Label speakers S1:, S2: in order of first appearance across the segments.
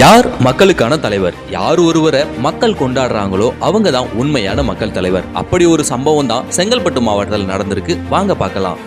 S1: யார் மக்களுக்கான தலைவர்? யார் ஒருவரை மக்கள் கொண்டாடுறாங்களோ அவங்க தான் உண்மையான மக்கள் தலைவர். அப்படி ஒரு சம்பவம் தான் செங்கல்பட்டு மாவட்டத்தில் நடந்திருக்கு. வாங்க பார்க்கலாம்.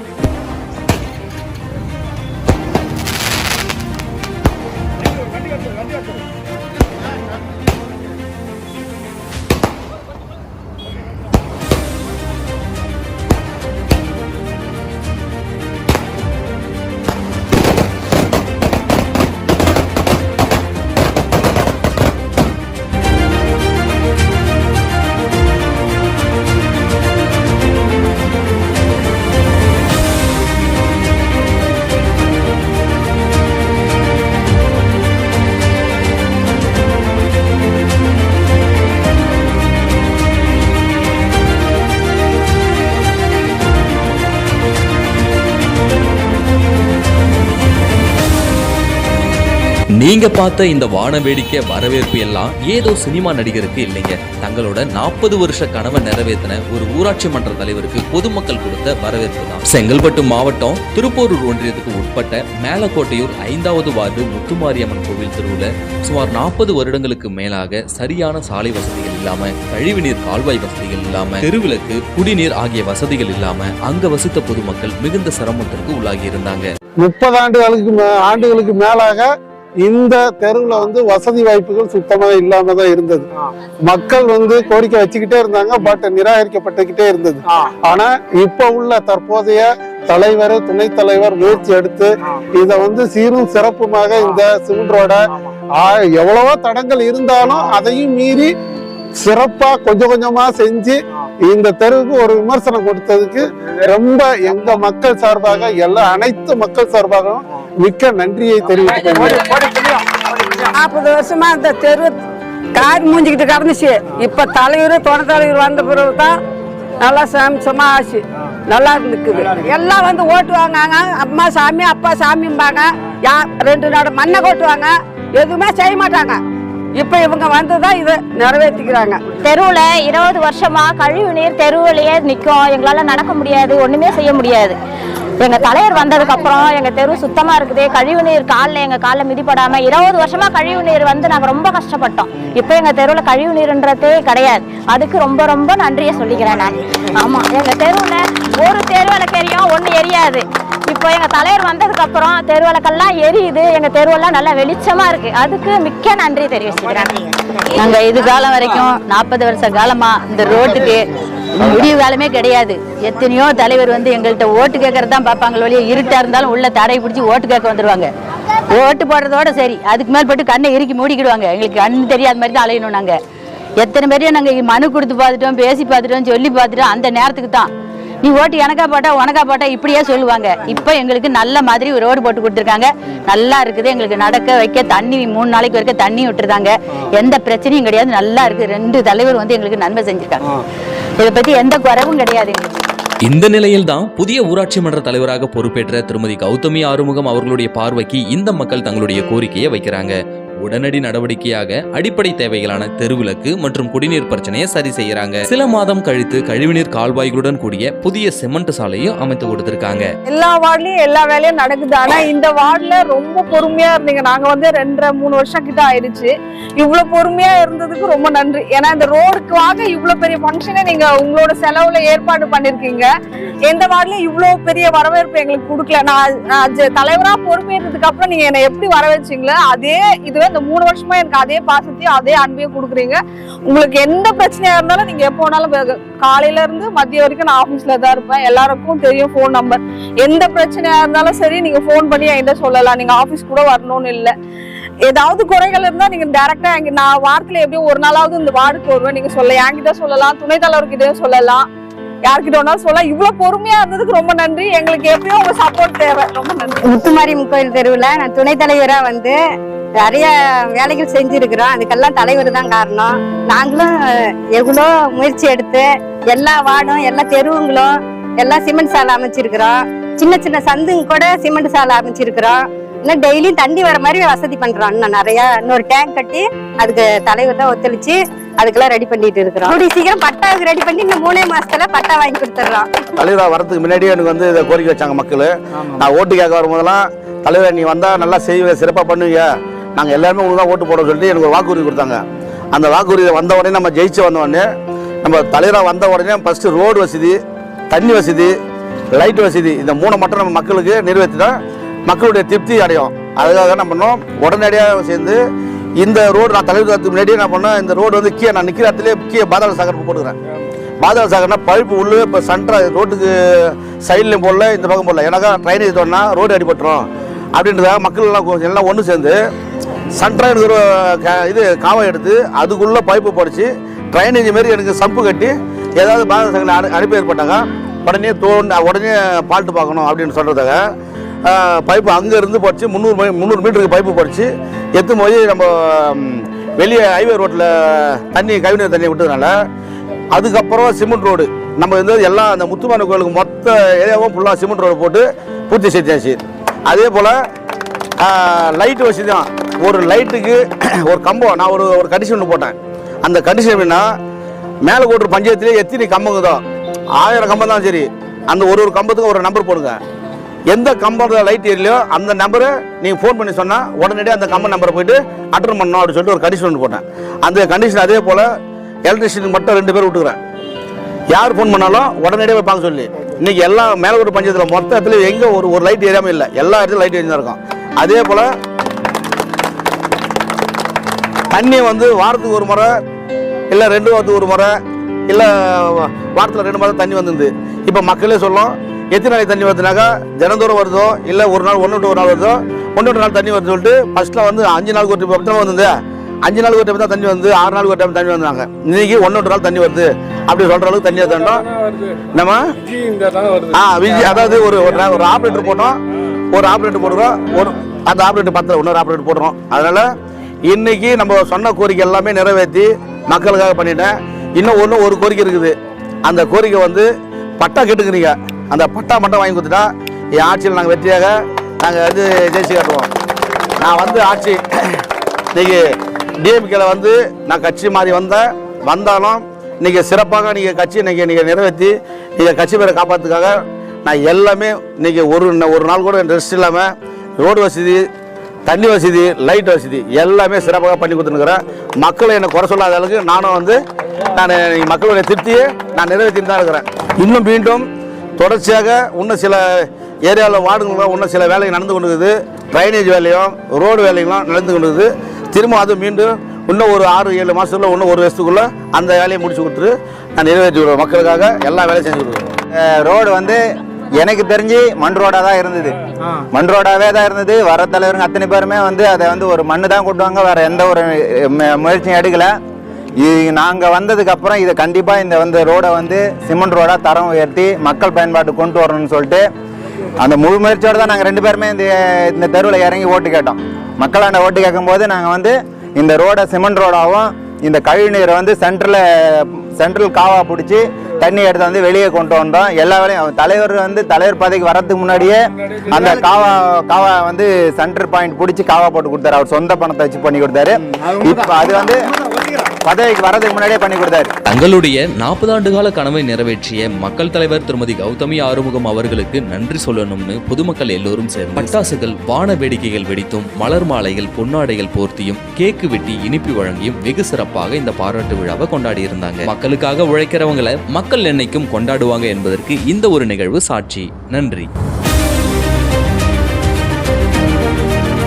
S1: நீங்க பார்த்த இந்த வான வேடிக்கை வரவேற்பு எல்லாம் ஏதோ சினிமா நடிகருக்கு இல்லைங்க. தங்களோட நாற்பது வருஷ கனவை நிறைவேற்றின ஒரு ஊராட்சி மன்ற தலைவருக்கு பொதுமக்கள் கொடுத்த வரவேற்பு தான். செங்கல்பட்டு மாவட்டம் திருப்போரூர் ஒன்றியத்துக்கு உட்பட்ட மேலக்கோட்டையூர் ஐந்தாவது வார்டு முத்துமாரியம்மன் கோவில் திருவுல சுமார் நாற்பது வருடங்களுக்கு மேலாக சரியான சாலை வசதிகள் இல்லாம கழிவுநீர் கால்வாய் வசதிகள் இல்லாம தெருவிளக்கு குடிநீர் ஆகிய வசதிகள் இல்லாம அங்க வசித்த பொதுமக்கள் மிகுந்த சிரமத்திற்கு உள்ளாகி இருந்தாங்க.
S2: முப்பது ஆண்டுகளுக்கு ஆண்டுகளுக்கு மேலாக இந்த தெருவுல வந்து வசதி வாய்ப்புகள் சுத்தமா இல்லாம தான் இருந்தது. மக்கள் வந்து கோரிக்கை வச்சுக்கிட்டே இருந்தாங்க பட் நிராகரிக்கப்பட்டுக்கிட்டே இருந்தது. ஆனா இப்ப உள்ள தற்போதைய தலைவர் துணைத் தலைவர் முயற்சி எடுத்து இத வந்து சீரும் சிறப்புமாக இந்த சிமெண்ட் ரோட எவ்வளவோ தடங்கள் இருந்தாலும் அதையும் மீறி சிறப்பா கொஞ்சம் கொஞ்சமா செஞ்சு இந்த தெருவுக்கு ஒரு விமர்சனம் கொடுத்ததுக்கு ரொம்ப எங்க மக்கள் சார்பாக எல்லா அனைத்து மக்கள் சார்பாகவும் மிக்க நன்றியை தெரிவித்துக்
S3: நாற்பது வருஷமா இந்த தெரு கார் மூஞ்சிக்கிட்டு கிடந்துச்சு. இப்ப தலைவர் துணை தலைவர் வந்த பிறகு தான் நல்லா சாமிச்சமா ஆச்சு. நல்லா இருந்துக்குது. எல்லாம் வந்து ஓட்டு வாங்காங்க அம்மா சாமி அப்பா சாமிம்பாங்க. யா ரெண்டு நாடு மண்ணை கொட்டுவாங்க. எதுவுமே செய்ய மாட்டாங்க. இப்ப இவங்க வந்துதான் இதை நிறைவேற்றிக்கிறாங்க
S4: தெருவுல இருபது வருஷமா கழிவு நீர் தெருவுலயே நிக்கும். எங்களால நடக்க முடியாது. ஒண்ணுமே செய்ய முடியாது. எங்க தலைவர் வந்ததுக்கு அப்புறம் எங்க தெரு சுத்தமா இருக்குது. கழிவு நீர் காலில் எங்க காலில் மிதிப்படாம இருபது வருஷமா கழிவு நீர் வந்து நாங்க ரொம்ப கஷ்டப்பட்டோம். இப்போ எங்க தெருவில் கழிவு நீர்ன்றதே கிடையாது. அதுக்கு ரொம்ப ரொம்ப நன்றியை சொல்லிக்கிறேன் நான். ஆமா எங்க தெருவில் ஒரு தெரு தெரியும் ஒண்ணு எரியாது. இப்போ எங்க தலைவர் வந்ததுக்கு அப்புறம் தெருவிளக்கெல்லாம் எரியுது. எங்க தெருவெல்லாம் நல்லா வெளிச்சமா இருக்கு. அதுக்கு மிக்க நன்றி தெரிவிச்சுக்கிறேன்.
S5: நாங்க இது காலம் வரைக்கும் நாற்பது வருஷ காலமா இந்த ரோட்டுக்கு முடிவு காலமே கிடையாது. எத்தனையோ தலைவர் வந்து எங்கள்கிட்ட ஓட்டு கேட்கறது தான் பார்ப்பாங்க வழியே இருட்டா இருந்தாலும் உள்ள தடை பிடிச்சி ஓட்டு கேட்க வந்துருவாங்க. ஓட்டு போடுறதோட சரி அதுக்கு மேல் போட்டு கண்ணை இறுக்கி மூடிக்கிடுவாங்க. எங்களுக்கு கண் தெரியாத மாதிரி தான் அலையணும் நாங்க. எத்தனை பேரையும் நாங்க மனு கொடுத்து பார்த்துட்டோம் பேசி பார்த்துட்டோம் சொல்லி பார்த்துட்டோம் அந்த நேரத்துக்கு தான். நீ ஓட்டு எனக்கா போட்டா உனக்கா போட்டா இப்படியே சொல்லுவாங்க. இப்போ எங்களுக்கு நல்ல மாதிரி ஒரு ரோடு போட்டு கொடுத்துருக்காங்க. நல்லா இருக்குது எங்களுக்கு நடக்க வைக்க தண்ணி மூணு நாளைக்கு வரைக்கும் தண்ணி விட்டுருக்காங்க எந்த பிரச்சனையும் கிடையாது நல்லா இருக்கு. ரெண்டு தலைவர் வந்து எங்களுக்கு நன்மை செஞ்சிருக்காங்க. இதை பத்தி எந்த குறைவும் கிடையாது எங்களுக்கு.
S1: இந்த நிலையில்தான் புதிய ஊராட்சி மன்ற தலைவராக பொறுப்பேற்ற திருமதி கௌதமி ஆறுமுகம் அவர்களுடைய பார்வைக்கு இந்த மக்கள் தங்களுடைய கோரிக்கையை வைக்கிறாங்க. உடனடி நடவடிக்கையாக அடிப்படை தேவைகளான தெருவிளக்கு மற்றும் குடிநீர் பிரச்சனையை சரி செய்யறாங்க. சில மாதம் கழித்து கழிவுநீர் கால்வாய்களுடன் கூடிய புதிய சிமெண்ட் சாலையும் அமைத்து கொடுத்திருக்காங்க.
S6: எல்லா வார்டுலயும் எல்லா வேலையும் நடக்குது. ஆனா இந்த வார்டுல ரொம்ப பொறுமையா இருந்தீங்க. நாங்க வந்து ரெண்டரை மூணு வருஷம் கிட்ட ஆயிடுச்சு இவ்வளவு பொறுமையா இருந்ததுக்கு ரொம்ப நன்றி. ஏன்னா இந்த ரோடுக்காக இவ்வளவு பெரிய ஃபங்க்ஷனை நீங்க உங்களோட செலவுல ஏற்பாடு பண்ணிருக்கீங்க. எந்த வார்டுலயும் இவ்வளவு பெரிய வரவேற்பு எங்களுக்கு கொடுக்கல. நான் நான் தலைவரா பொறுப்பேற்றதுக்கு அப்புறம் நீங்க என்னை எப்படி வர வச்சீங்களோ அதே இதுவே இந்த மூணு வருஷமா எனக்கு அதே பாசத்தையும் அதே அன்பையும் கொடுக்குறீங்க. உங்களுக்கு எந்த பிரச்சனையா இருந்தாலும் நீங்க எப்போ வேணாலும் காலையில இருந்து மதியம் வரைக்கும் நான் ஆபீஸ்ல தான் இருப்பேன். எல்லாருக்கும் தெரியும் ஃபோன் நம்பர் எந்த பிரச்சனையா இருந்தாலும் சரி நீங்க ஃபோன் பண்ணி என்கிட்ட சொல்லலாம். நீங்க ஆபீஸ் கூட வரணும்னு இல்லை. ஏதாவது குறைகள் இருந்தா நீங்க டைரக்டா எங்க நான் வாரத்துல எப்படியும் ஒரு நாளாவது இந்த வார்டுக்கு வருவேன். நீங்க சொல்ல என்கிட்ட சொல்லலாம் துணைத்தலைவர்கிட்டயும் சொல்லலாம். யார்கிட்ட வேணாலும் சொல்லலாம். இவ்வளவு பொறுமையா இருந்ததுக்கு ரொம்ப நன்றி. எங்களுக்கு எப்பயும் உங்க சப்போர்ட் தேவை. ரொம்ப நன்றி.
S3: முத்துமாரி கோயில் தெருவில் நான் துணைத் தலைவரா வந்து நிறைய வேலைகள் செஞ்சிருக்கிறோம். அதுக்கெல்லாம் தலைவர் தான் காரணம். நாங்களும் எவ்வளோ முயற்சி எடுத்து எல்லா வார்டும் எல்லா தெருவுங்களும் எல்லாம் சிமெண்ட் சாலை அமைச்சிருக்கிறோம். சின்ன சின்ன சந்துங்க கூட சிமெண்ட் சாலை அமைச்சிருக்கிறோம். இன்னும் டெய்லியும் தண்ணி வர மாதிரி வசதி பண்றோம். இன்னும் நிறைய இன்னொரு டேங்க் கட்டி அதுக்கு தலைவர் தான் ஒத்துழைச்சு அதுக்கெல்லாம் ரெடி பண்ணிட்டு இருக்கிறோம். கூடிய சீக்கிரம் பட்டாவுக்கு ரெடி பண்ணி இன்னும் மூணே மாசத்துல பட்டா வாங்கி கொடுத்துட்றோம்.
S7: தலைவரா வரதுக்கு முன்னாடியே எனக்கு வந்து இதை கோரிக்கை வச்சாங்க மக்கள். நான் ஓட்டு கேட்க வரும்போதெல்லாம் தலைவர் நீ வந்தா நல்லா செய்வ சிறப்பாக பண்ணுவீங்க. நாங்கள் எல்லாருமே உங்களுக்கு தான் ஓட்டு போட சொல்லிட்டு எனக்கு ஒரு வாக்குறுதி கொடுத்தாங்க. அந்த வாக்குறுதி வந்த உடனே நம்ம ஜெயிச்சு வந்த உடனே நம்ம தலைவராக வந்த உடனே ஃபஸ்ட்டு ரோடு வசதி தண்ணி வசதி லைட் வசதி இந்த மூணை மட்டும் நம்ம மக்களுக்கு நிறைவேற்றினா மக்களுடைய திருப்தி அடையும். அதுக்காக என்ன பண்ணோம்? உடனடியாக சேர்ந்து இந்த ரோடு நான் தலைவர் முன்னாடியே என்ன பண்ணேன்? இந்த ரோடு வந்து கீழே நான் நிற்கிற இடத்துல கீழே பாதாள சாகர் போட்டுக்கிறேன். பாதாள சாகர்னா பழுப்பு உள்ளே இப்போ சென்டரா ரோட்டுக்கு சைட்லையும் போடல இந்த பக்கம் போடல. எனக்கா ட்ரெயின் தோணுனா ரோடு அடிபட்டுரும். அப்படின்றதாக மக்கள் எல்லாம் எல்லாம் ஒன்று சேர்ந்து சென்டராக எனக்கு ஒரு க- இது காவை எடுத்து அதுக்குள்ளே பைப்பு போடச்சு. ட்ரைனேஜ் மாரி எனக்கு சம்பு கட்டி ஏதாவது பாதாள அனு அனுப்பி ஏற்பட்டாங்க உடனே தோண்டு உடனே பால்ட்டு பார்க்கணும் அப்படின்னு சொல்கிறதாக பைப்பு அங்கே இருந்து முந்நூறு மை முந்நூறு மீட்டருக்கு பைப்பு படித்து எத்து போய் நம்ம வெளியே ஹைவே ரோட்டில் தண்ணி கவிநீர் தண்ணி விட்டதுனால அதுக்கப்புறம் சிமெண்ட் ரோடு நம்ம வந்து எல்லாம் அந்த முத்துமான கோயிலுக்கு மொத்த ஏரியாவும் ஃபுல்லாக சிமெண்ட் ரோடு போட்டு பூர்த்தி செஞ்சாச்சு அதே போல் லைட் வசதி தான். ஒரு லைட்டுக்கு ஒரு கம்பம் நான் ஒரு ஒரு கண்டிஷன் ஒன்று போட்டேன். அந்த கண்டிஷன் எப்படின்னா மேலே கோட்டூர் பஞ்சாயத்துலேயே எத்தனை கம்பங்குதோ ஆயிரம் கம்பம் தான் சரி. அந்த ஒரு ஒரு கம்பத்துக்கும் ஒரு நம்பர் போடுங்க. எந்த கம்பத்தில் லைட் எரியலையோ அந்த நம்பரை நீங்கள் ஃபோன் பண்ணி சொன்னால் உடனடியாக அந்த கம்ப நம்பரை போயிட்டு அட்டன் பண்ணணும் அப்படின்னு சொல்லிட்டு ஒரு கண்டிஷன் ஒன்று போட்டேன். அந்த கண்டிஷன் அதே போல் எலக்ட்ரிஷியனுக்கு மட்டும் ரெண்டு பேர் விட்டுக்கிறேன். யார் ஃபோன் பண்ணாலும் உடனடியாக போய் பார்க்க சொல்லி. இன்னைக்கு எல்லா மேலக்கோட்டு பஞ்சாயத்தில் மொத்தத்தில் இடத்துல எங்கே ஒரு ஒரு லைட் ஏரியாமல் இல்லை. எல்லா இடத்துலையும் லைட் எரிஞ்சு இருக்கும். அதே போல் தண்ணி வந்து வாரத்துக்கு ஒரு முறை இல்லை ரெண்டு வாரத்துக்கு ஒரு முறை இல்லை வாரத்தில் ரெண்டு மாதம் தண்ணி வந்துருந்து இப்போ மக்களே சொல்லும் எத்தனை நாளைக்கு தண்ணி வருதுனாக்கா தினந்தோறும் வருதோ இல்லை ஒரு நாள் ஒன்று விட்டு ஒரு நாள் வருதோ ஒன்று விட்டு நாள் தண்ணி வருதுன்னு சொல்லிட்டு ஃபஸ்ட்டில் வந்து அஞ்சு நாளுக்கு ஒரு டைம் தான் வந்தது அஞ்சு நாளுக்கு ஒரு டைம் தான் தண்ணி வந்து ஆறு நாளுக்கு ஒரு டைம் தண்ணி வந்தாங்க. இன்னைக்கு ஒன்று நாள் தண்ணி வருது. அப்படி சொல்கிற அளவுக்கு தண்ணியை தண்டோம் நம்ம ஆ விஜி அதாவது ஒரு ஒரு ஆப்ரேட்டர் போட்டோம். ஒரு ஆப்ரேட்டர் போடுறோம் ஒரு அந்த ஆப்ரேட்டர் பத்தல இன்னொரு ஆப்ரேட்டர் போடுறோம் அதனால இன்னைக்கு நம்ம சொன்ன கோரிக்கை எல்லாமே நிறைவேற்றி மக்களுக்காக பண்ணிட்டேன். இன்னும் ஒன்று ஒரு கோரிக்கை இருக்குது. அந்த கோரிக்கை வந்து பட்டா கேட்டுக்கிறீங்க. அந்த பட்டா மட்டும் வாங்கி கொடுத்துட்டா என் ஆட்சியில் நாங்கள் வெற்றியாக நாங்கள் வந்து ஜெயிச்சு காட்டுவோம். நான் வந்து ஆட்சி இன்னைக்கு டிஎம்கேல வந்து நான் கட்சி மாறி வந்தேன். வந்தாலும் நீங்கள் சிறப்பாக நீங்கள் கட்சி இன்னைக்கு நீங்கள் நிறைவேற்றி நீங்கள் கட்சி பேரை காப்பாற்றுக்காக நான் எல்லாமே நீங்கள் ஒரு ஒரு நாள் கூட ரெஸ்ட் இல்லாமல் ரோடு வசதி தண்ணி வசதி லைட் வசதி எல்லாமே சிறப்பாக பண்ணி கொடுத்துருக்குறேன் மக்களை என்னை குறை சொல்லாத அளவுக்கு நானும் வந்து நான் மக்களுடைய திருப்தியை நான் நிறைவேற்றிட்டு தான் இருக்கிறேன். இன்னும் மீண்டும் தொடர்ச்சியாக இன்னும் சில ஏரியாவில் வார்டுகளும் இன்னும் சில வேலைகள் நடந்து கொண்டு இருக்குது ட்ரைனேஜ் வேலையும் ரோடு வேலைகளும் நடந்து கொண்டு இருக்குது திரும்ப அது மீண்டும் இன்னும் ஒரு ஆறு ஏழு மாதத்துல இன்னும் ஒரு வருஷத்துக்குள்ள அந்த வேலையை முடிச்சு கொடுத்துட்டு நான் நிறைவேற்றி விடுவேன். மக்களுக்காக எல்லா வேலையும் செஞ்சு கொடுக்குறேன்.
S8: ரோடு வந்து எனக்கு தெரிஞ்சு மண் ரோடாக தான் இருந்தது. மண் ரோடாகவே தான் இருந்தது. வர தலைவருங்க அத்தனை பேருமே வந்து அதை வந்து ஒரு மண்ணு தான் கொட்டுவாங்க வேற எந்த ஒரு முயற்சியும் எடுக்கல. நாங்கள் வந்ததுக்கு அப்புறம் இதை கண்டிப்பாக இந்த வந்து ரோடை வந்து சிமெண்ட் ரோடாக தரம் உயர்த்தி மக்கள் பயன்பாட்டு கொண்டு வரணும்னு சொல்லிட்டு அந்த முழு முயற்சியோட தான் நாங்கள் ரெண்டு பேருமே இந்த இந்த தெருவில் இறங்கி ஓட்டு கேட்டோம். மக்களாண்ட ஓட்டு கேட்கும்போது நாங்கள் வந்து இந்த ரோடை சிமெண்ட் ரோடாகவும் இந்த கழிவு நீரை வந்து சென்ட்ரலில் சென்ட்ரல் காவா பிடிச்சி தண்ணி எடுத்து வந்து வெளியே கொண்டு வந்தோம். எல்லா வேலையும் தலைவர் வந்து தலைவர் பதவிக்கு வரதுக்கு முன்னாடியே அந்த காவா காவா வந்து சென்டர் பாயிண்ட் பிடிச்சி காவா போட்டு கொடுத்தாரு. அவர் சொந்த பணத்தை வச்சு பண்ணி கொடுத்தாரு. இப்போ அது வந்து பதவிக்கு வரதுக்கு முன்னாடியே பண்ணி கொடுத்தாரு.
S1: தங்களுடைய நாற்பது ஆண்டு கால கனவை நிறைவேற்றிய மக்கள் தலைவர் திருமதி கௌதமி ஆறுமுகம் அவர்களுக்கு நன்றி சொல்லணும்னு பொதுமக்கள் எல்லோரும் சேர்ந்து பட்டாசுகள் வான வேடிக்கைகள் வெடித்தும் மலர் மாலைகள் பொன்னாடைகள் போர்த்தியும் கேக்கு வெட்டி இனிப்பு வழங்கியும் வெகு சிறப்பாக இந்த பாராட்டு விழாவை கொண்டாடி இருந்தாங்க மக்களுக்காக உழைக்கிறவங்களை மக்கள் என்னைக்கும் கொண்டாடுவாங்க என்பதற்கு இந்த ஒரு நிகழ்வு சாட்சி. நன்றி.